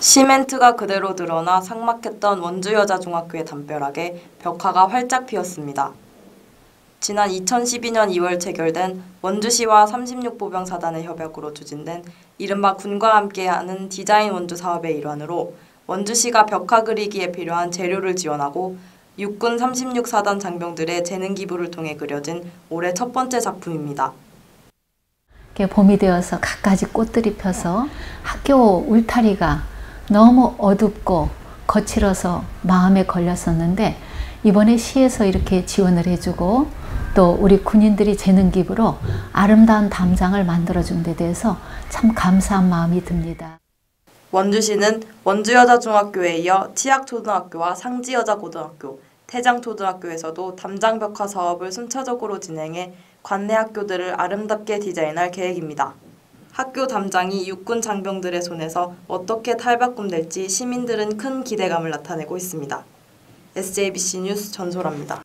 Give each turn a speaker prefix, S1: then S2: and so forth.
S1: 시멘트가 그대로 드러나 삭막했던 원주여자중학교의 담벼락에 벽화가 활짝 피었습니다. 지난 2012년 2월 체결된 원주시와 36보병 사단의 협약으로 추진된 이른바 군과 함께하는 디자인 원주 사업의 일환으로 원주시가 벽화 그리기에 필요한 재료를 지원하고 육군 36사단 장병들의 재능 기부를 통해 그려진 올해 첫 번째 작품입니다.
S2: 봄이 되어서 갖가지 꽃들이 펴서 학교 울타리가 너무 어둡고 거칠어서 마음에 걸렸었는데 이번에 시에서 이렇게 지원을 해주고 또 우리 군인들이 재능 기부로 아름다운 담장을 만들어준 데 대해서 참 감사한 마음이 듭니다.
S1: 원주시는 원주여자중학교에 이어 치악초등학교와 상지여자고등학교, 태장초등학교에서도 담장 벽화 사업을 순차적으로 진행해 관내 학교들을 아름답게 디자인할 계획입니다. 학교 담장이 육군 장병들의 손에서 어떻게 탈바꿈될지 시민들은 큰 기대감을 나타내고 있습니다. SJBC 뉴스 전소라입니다.